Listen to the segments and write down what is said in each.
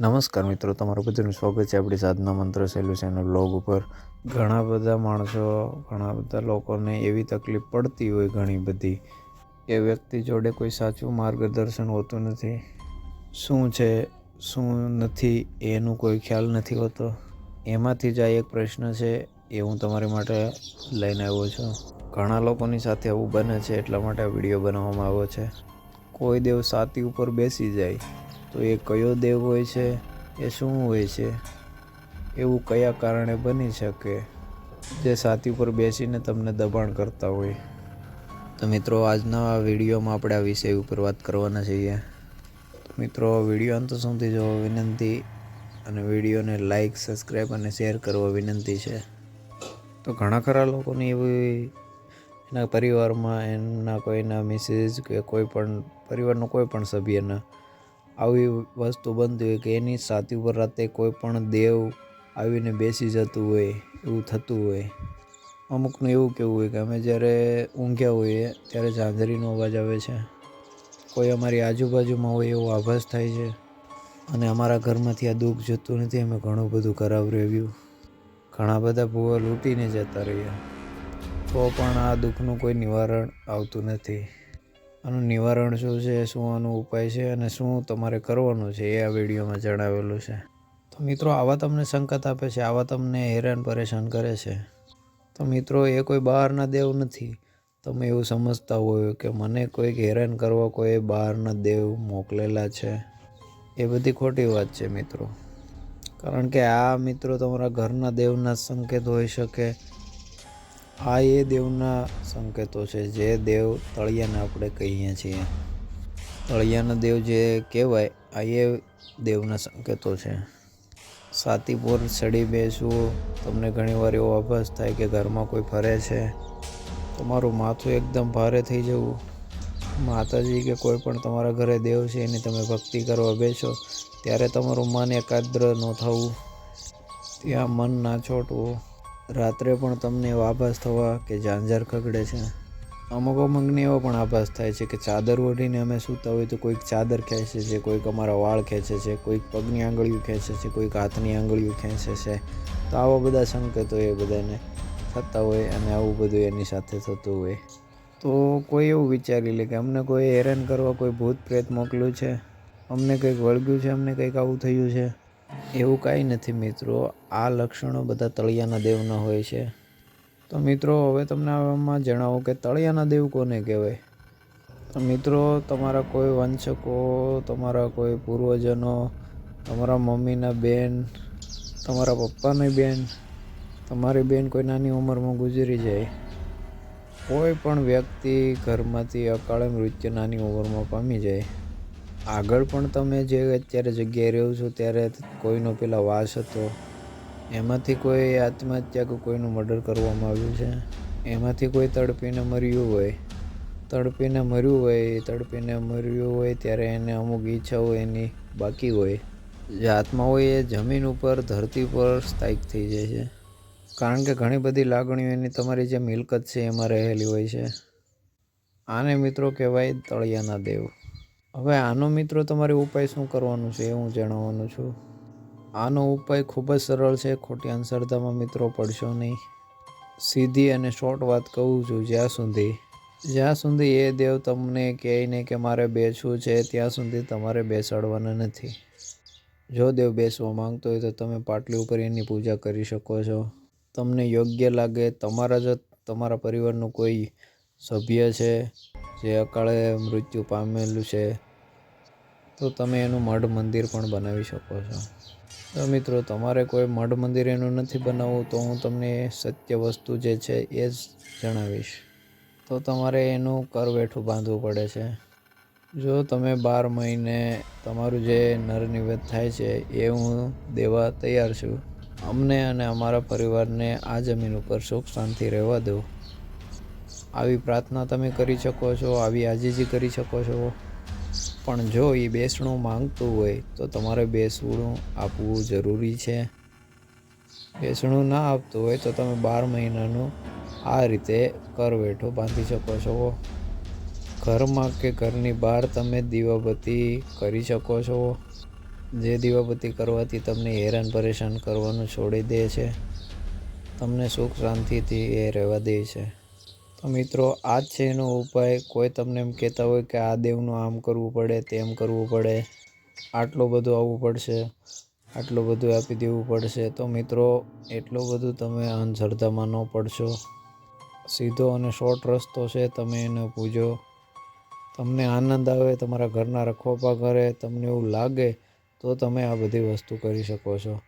નમસ્કાર મિત્રો, તમારું બધાનું સ્વાગત છે આપણી સાધના મંત્ર સોલ્યુશન બ્લોગ ઉપર. ઘણા બધા માણસો, ઘણા બધા લોકોને એવી તકલીફ પડતી હોય ઘણી બધી એ વ્યક્તિ જોડે કોઈ સાચું માર્ગદર્શન હોતું નથી. શું છે, શું નથી, એનું કોઈ ખ્યાલ નથી હોતો. એમાંથી જ આ એક પ્રશ્ન છે, એ હું તમારી માટે લઈને આવ્યો છું. ઘણા લોકોની સાથે આવું બને છે, એટલા માટે વીડિયો બનાવવામાં આવ્યો છે. કોઈ દેવ સાતી ઉપર બેસી જાય તો એ કયો દેવ હોય છે? એ શું હોય છે? એવું કયા કારણે બની શકે? જે સાથી ઉપર બેસીને તમને દબાણ કરતા હોય. તો મિત્રો, આજના વિડીયોમાં આપણે આ વિષય ઉપર વાત કરવાના છીએ. મિત્રો વીડિયો અંત સુધી જોવા વિનંતી અને વિડીયોને લાઈક સબસ્ક્રાઈબ અને શેર કરવા વિનંતી છે. તો ઘણા ખરા લોકોની એવી એના પરિવારમાં એમના કોઈના મિસિસ કે કોઈ પણ પરિવારનો કોઈ પણ સભ્યના આવી વસ્તુ બનતી હોય કે એની છાતી ઉપર રાતે કોઈ પણ દેવ આવીને બેસી જતું હોય, એવું થતું હોય. અમુકનું એવું કેવું હોય કે અમે જ્યારે ઊંઘ્યા હોઈએ ત્યારે ઝાંઝરીનો અવાજ આવે છે. કોઈ અમારી આજુબાજુમાં હોય એવો આભાસ થાય છે. અને અમારા ઘરમાંથી આ દુઃખ જતું નથી, અમે ઘણું બધું ખરાબ રહ્યું ઘણા બધા ભૂવા લૂંટીને જતા રહ્યા. તો પણ આ દુઃખનું કોઈ નિવારણ આવતું નથી. આનું નિવારણ શું છે, શું આનો ઉપાય છે અને શું તમારે કરવાનું છે એ આ વિડીયોમાં જણાવેલું છે. તો મિત્રો, આવા તમને સંકટ આપે છે, આવા તમને હેરાન પરેશાન કરે છે. તો મિત્રો, એ કોઈ બહારના દેવ નથી. તમે એવું સમજતા હોય કે મને કોઈક હેરાન કરવા કોઈ બહારના દેવ મોકલેલા છે. એ બધી ખોટી વાત છે મિત્રો. કારણ કે આ મિત્રો તમારા ઘરના દેવના સંકેત હોઈ શકે આ એ દેવના સંકેતો છે જે દેવ તળિયાને આપણે કહીએ છીએ. તળિયાના દેવ જે કહેવાય, આ એ દેવના સંકેતો છે. સાતીપોર ચડી બેસવું, તમને ઘણીવાર એવો આભાસ થાય કે ઘરમાં કોઈ ફરે છે. તમારું માથું એકદમ ભારે થઈ જવું. માતાજી કે કોઈ પણ તમારા ઘરે દેવ છે એની તમે ભક્તિ કરવા બેસો, ત્યારે તમારું મન એકાગ્ર ન થવું. ત્યાં મન ના છોટવું. રાત્રે પણ તમને એવો આભાસ થવા કે ઝાંઝર ખગડે છે. અમુક અમુકને એવો પણ આભાસ થાય છે કે ચાદર ઓઢીને અમે સૂતા હોય તો કોઈક ચાદર ખેંચે છે, કોઈક અમારા વાળ ખેંચે છે, કોઈક પગની આંગળીઓ ખેંચે છે, કોઈક હાથની આંગળીઓ ખેંચે છે. તો આવા બધા સંકેતો એ બધાને થતા હોય અને આવું બધું એની સાથે થતું હોય. તો કોઈ એવું વિચારી લે કે અમને કોઈ હેરાન કરવા કોઈ ભૂત પ્રેત મોકલ્યું છે? અમને કંઈક વળગ્યું છે? અમને કંઈક આવું થયું છે? એવું કાંઈ નથી મિત્રો. આ લક્ષણો બધા તળિયાના દેવના હોય છે. તો મિત્રો, હવે તમને આમાં જણાવો કે તળિયાના દેવ કોને કહેવાય? તો મિત્રો, તમારા કોઈ વંશકો, તમારા કોઈ પૂર્વજનો, તમારા મમ્મીના બેન, તમારા પપ્પાની બેન, તમારી બેન કોઈ નાની ઉંમરમાં ગુજરી જાય, કોઈ પણ વ્યક્તિ ઘરમાંથી અકાળે મૃત્યુ નાની ઉંમરમાં પામી જાય આગળ પણ તમે જે અત્યારે જગ્યાએ રહ્યો છો, ત્યારે કોઈનો પેલા વાસ હતો? એમાંથી કોઈ આત્મહત્યા કે કોઈનું મર્ડર કરવામાં આવ્યું છે? એમાંથી કોઈ તડપીને મર્યું હોય? તડપીને મર્યું હોય તડપીને મર્યું હોય ત્યારે એને અમુક ઈચ્છાઓ એની બાકી હોય. જે આત્મા હોય એ જમીન ઉપર, ધરતી પર સ્થાયિક થઈ જાય છે. કારણ કે ઘણી બધી લાગણીઓ એની તમારી જે મિલકત છે, એમાં રહેલી હોય છે. આને મિત્રો કહેવાય તળિયાના દેવ. હવે આનો મિત્રો તમારે ઉપાય શું કરવાનું છે એ હું જણાવવાનું છું. આનો ઉપાય ખૂબ જ સરળ છે, ખોટી અંધશ્રદ્ધામાં મિત્રો પડશો નહીં. સીધી અને શોર્ટ વાત કહું છું, જ્યાં સુધી જ્યાં સુધી એ દેવ તમને કહે ને કે મારે બેસવું છે, ત્યાં સુધી તમારે બેસાડવાના નથી. જો દેવ બેસવા માંગતો હોય તો તમે પાટલી ઉપર એની પૂજા કરી શકો છો. તમને યોગ્ય લાગે, તમારા જ તમારા પરિવારનું કોઈ સભ્ય છે જે અકાળે મૃત્યુ પામેલું છે, તો તમે એનું મઢ મંદિર પણ બનાવી શકો છો. તો મિત્રો, તમારે કોઈ મઢ મંદિર એનું નથી બનાવવું, તો હું તમને સત્ય વસ્તુ જે છે એ જ જણાવીશ. તો તમારે એનું કરવેઠું બાંધવું પડે છે. જો તમે બાર મહિને તમારું જે નર નિવેદ થાય છે, એ હું દેવા તૈયાર છું. અમને અને અમારા પરિવારને આ જમીન ઉપર સુખ શાંતિ રહેવા દો. આવી પ્રાર્થના તમે કરી શકો છો, આવી આજીજી કરી શકો છો. પણ જો એ બેસણું માંગતું હોય, તો તમારે બેસણું આપવું જરૂરી છે. બેસણું ના આપતું હોય, તો તમે બાર મહિનાનું આ રીતે કરવેઠો બાંધી શકો છો. ઘરમાં કે ઘરની બહાર તમે દીવાબત્તી કરી શકો છો. જે દીવાબત્તી કરવાથી તમને હેરાન પરેશાન કરવાનું છોડી દે છે. તમને સુખ શાંતિથી એ રહેવા દે છે. તો મિત્રો, આ જ છે એનો ઉપાય. કોઈ તમને એમ કહેતા હોય કે આ દેવનું આમ કરવું પડે, તેમ કરવું પડે, આટલું બધું આવવું પડશે, આટલું બધું આપી દેવું પડશે. તો મિત્રો, એટલું બધું તમે અંધશ્રદ્ધામાં ન પડશો. સીધો અને શોર્ટ રસ્તો છે, તમે એને પૂજો. તમને આનંદ આવે, તમારા ઘરના રખોપા કરે, તમને એવું લાગે, તો તમે આ બધી વસ્તુ કરી શકો છો.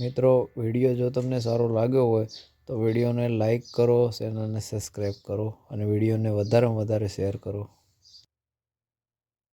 મિત્રો, વીડિયો જો તમને સારો લાગ્યો હોય તો વિડીયોને લાઇક કરો ચેનલને સબસ્ક્રાઈબ કરો અને વિડીયોને વધારેમાં વધારે શેર કરો.